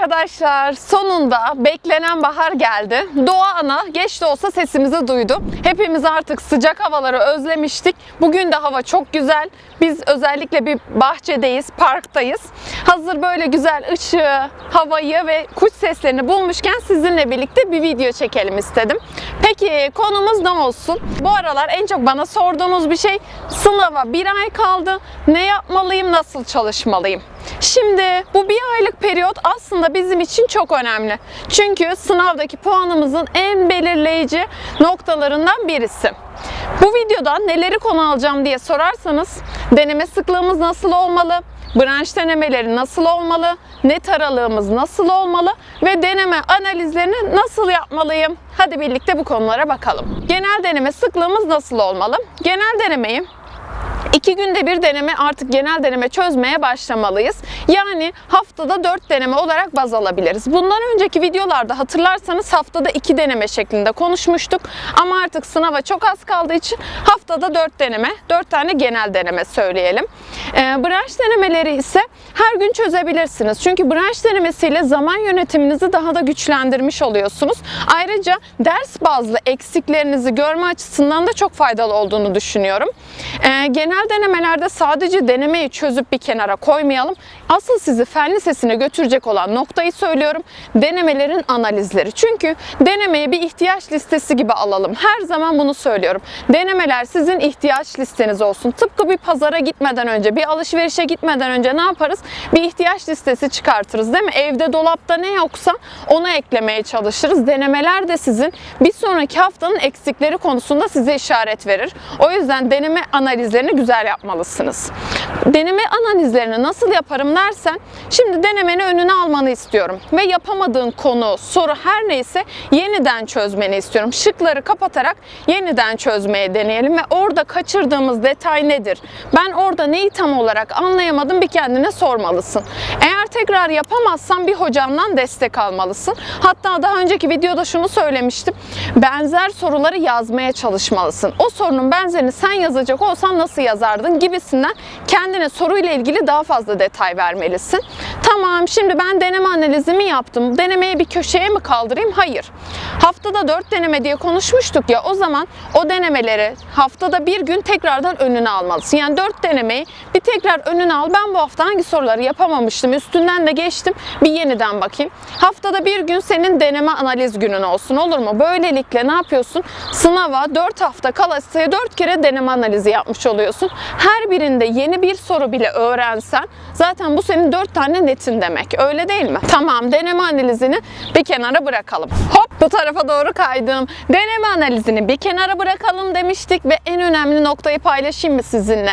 arkadaşlar. Sonunda beklenen bahar geldi. Doğa ana geç de olsa sesimizi duydu. Hepimiz artık sıcak havaları özlemiştik. Bugün de hava çok güzel. Biz özellikle bir bahçedeyiz, parktayız. Hazır böyle güzel ışığı, havayı ve kuş seslerini bulmuşken sizinle birlikte bir video çekelim istedim. Peki konumuz ne olsun? Bu aralar en çok bana sorduğunuz bir şey sınava bir ay kaldı. Ne yapmalıyım, nasıl çalışmalıyım? Şimdi bu bir aylık periyot aslında bizim için çok önemli. Çünkü sınavdaki puanımızın en belirleyici noktalarından birisi. Bu videoda neleri konu alacağım diye sorarsanız deneme sıklığımız nasıl olmalı, branş denemeleri nasıl olmalı, net aralığımız nasıl olmalı ve deneme analizlerini nasıl yapmalıyım? Hadi birlikte bu konulara bakalım. Genel deneme sıklığımız nasıl olmalı? Genel denemeyi İki günde bir deneme artık genel deneme çözmeye başlamalıyız. Yani haftada 4 deneme olarak baz alabiliriz. Bundan önceki videolarda hatırlarsanız haftada 2 deneme şeklinde konuşmuştuk. Ama artık sınava çok az kaldığı için haftada 4 deneme, 4 tane genel deneme söyleyelim. Ee, branş denemeleri ise her gün çözebilirsiniz. Çünkü branş denemesiyle zaman yönetiminizi daha da güçlendirmiş oluyorsunuz. Ayrıca ders bazlı eksiklerinizi görme açısından da çok faydalı olduğunu düşünüyorum. Ee, genel denemelerde sadece denemeyi çözüp bir kenara koymayalım. Asıl sizi fen lisesine götürecek olan noktayı söylüyorum. Denemelerin analizleri. Çünkü denemeyi bir ihtiyaç listesi gibi alalım. Her zaman bunu söylüyorum. Denemeler sizin ihtiyaç listeniz olsun. Tıpkı bir pazara gitmeden önce, bir alışverişe gitmeden önce ne yaparız? Bir ihtiyaç listesi çıkartırız değil mi? Evde dolapta ne yoksa onu eklemeye çalışırız. Denemeler de sizin bir sonraki haftanın eksikleri konusunda size işaret verir. O yüzden deneme analizlerini güzel yapmalısınız. Deneme analizlerini nasıl yaparım dersen, şimdi denemenin önüne almanı istiyorum ve yapamadığın konu, soru her neyse yeniden çözmeni istiyorum. Şıkları kapatarak yeniden çözmeye deneyelim ve orada kaçırdığımız detay nedir? Ben orada neyi tam olarak anlayamadım bir kendine sormalısın. Eğer tekrar yapamazsan bir hocandan destek almalısın. Hatta daha önceki videoda şunu söylemiştim. Benzer soruları yazmaya çalışmalısın. O sorunun benzerini sen yazacak olsan nasıl yazardın gibisinden kendine soruyla ilgili daha fazla detay vermelisin. Tamam şimdi ben deneme analizimi yaptım. Denemeyi bir köşeye mi kaldırayım? Hayır. Haftada 4 deneme diye konuşmuştuk ya o zaman o denemeleri haftada bir gün tekrardan önüne almalısın. Yani 4 denemeyi bir tekrar önüne al. Ben bu hafta hangi soruları yapamamıştım üstünden de geçtim. Bir yeniden bakayım. Haftada bir gün senin deneme analiz günün olsun olur mu? Böylelikle ne yapıyorsun? Sınava 4 hafta kalasıya 4 kere deneme analizi yapmış oluyorsun. Her birinde yeni bir soru bile öğrensen zaten bu senin 4 tane netin demek. Öyle değil mi? Tamam deneme analizini bir kenara bırakalım. Hop bu tarafa doğru kaydım. Deneme analizini bir kenara bırakalım demiştik ve en önemli noktayı paylaşayım mı sizinle?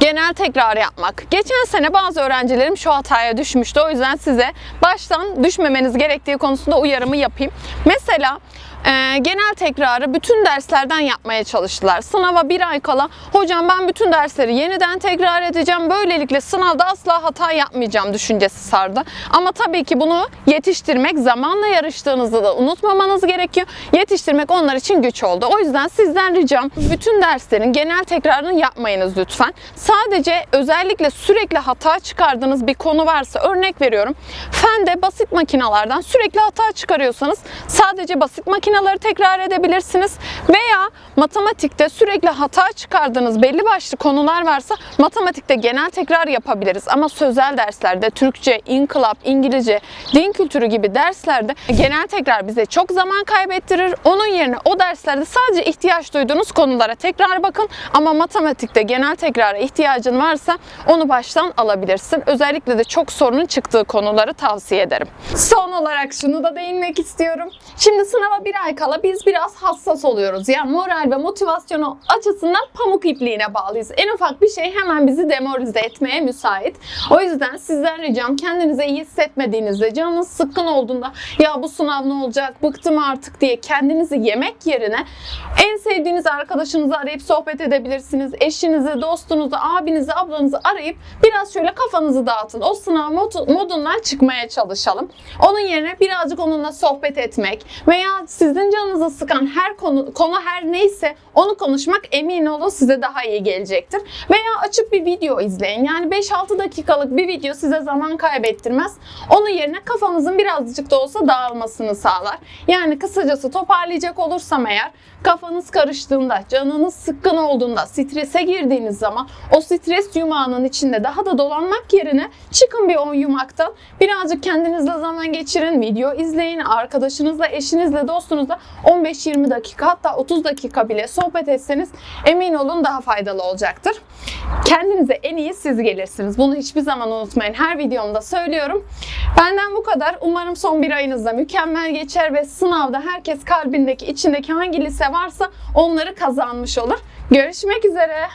Genel tekrar yapmak. Geçen sene bazı öğrencilerim şu hataya düşmüştü. O yüzden size baştan düşmemeniz gerektiği konusunda uyarımı yapayım. Mesela e, genel tekrarı bütün derslerden yapmaya çalıştılar. Sınava bir ay kala hocam ben bütün dersleri yeniden tekrar edeceğim. Böylelikle sınavda asla hata yapmayacağım düşüncesi sardı. Ama tabii ki bunu yetiştirmek zamanla yarıştığınızı da unutmamanız gerekiyor. Yetiştirmek onlar için güç oldu. O yüzden sizden ricam bütün derslerin genel tekrarını yapmayınız lütfen. Sadece özellikle sürekli hata çıkardığınız bir konu varsa örnek veriyorum. Fende basit makinalardan sürekli hata çıkarıyorsanız sadece basit makinaları tekrar edebilirsiniz veya matematikte sürekli hata çıkardığınız belli başlı konular varsa matematikte genel tekrar yapabiliriz. Ama sözel derslerde Türkçe, inkılap, İngilizce, din kültürü gibi derslerde genel tekrar bize çok zaman kaybettirir. Onun yerine o derslerde sadece ihtiyaç duyduğunuz konulara tekrar bakın ama matematikte genel tekrara ihtiyacın varsa onu baştan alabilirsin. Özellikle de çok sorunun çıktığı konuları tavsiye ederim. Son olarak şunu da değinmek istiyorum. Şimdi sınava bir ay kala biz biraz hassas oluyoruz. Yani moral ve motivasyonu açısından pamuk ipliğine bağlıyız. En ufak bir şey hemen bizi demoralize etmeye müsait. O yüzden sizden ricam kendinize iyi hissetmediğinizde, canınız sıkkın olduğunda ya bu sınav ne olacak, bıktım artık diye kendinizi yemek yerine en sevdiğiniz arkadaşınızı arayıp sohbet edebilirsiniz. Eşinizi, dostunuzu, abinizi, ablanızı arayıp biraz şöyle kafanızı dağıtın. O sınav mod- modundan çıkmaya çalışalım. Onun yerine birazcık onunla sohbet etmek veya siz Sizin canınızı sıkan her konu, konu her neyse onu konuşmak emin olun size daha iyi gelecektir. Veya açıp bir video izleyin. Yani 5-6 dakikalık bir video size zaman kaybettirmez. Onun yerine kafanızın birazcık da olsa dağılmasını sağlar. Yani kısacası toparlayacak olursam eğer kafanız karıştığında, canınız sıkkın olduğunda, strese girdiğiniz zaman o stres yumağının içinde daha da dolanmak yerine çıkın bir o yumaktan. Birazcık kendinizle zaman geçirin, video izleyin, arkadaşınızla, eşinizle, dostunuzla 15-20 dakika hatta 30 dakika bile sohbet etseniz emin olun daha faydalı olacaktır. Kendinize en iyi siz gelirsiniz. Bunu hiçbir zaman unutmayın. Her videomda söylüyorum. Benden bu kadar. Umarım son bir ayınızda mükemmel geçer ve sınavda herkes kalbindeki, içindeki hangi lise varsa onları kazanmış olur. Görüşmek üzere.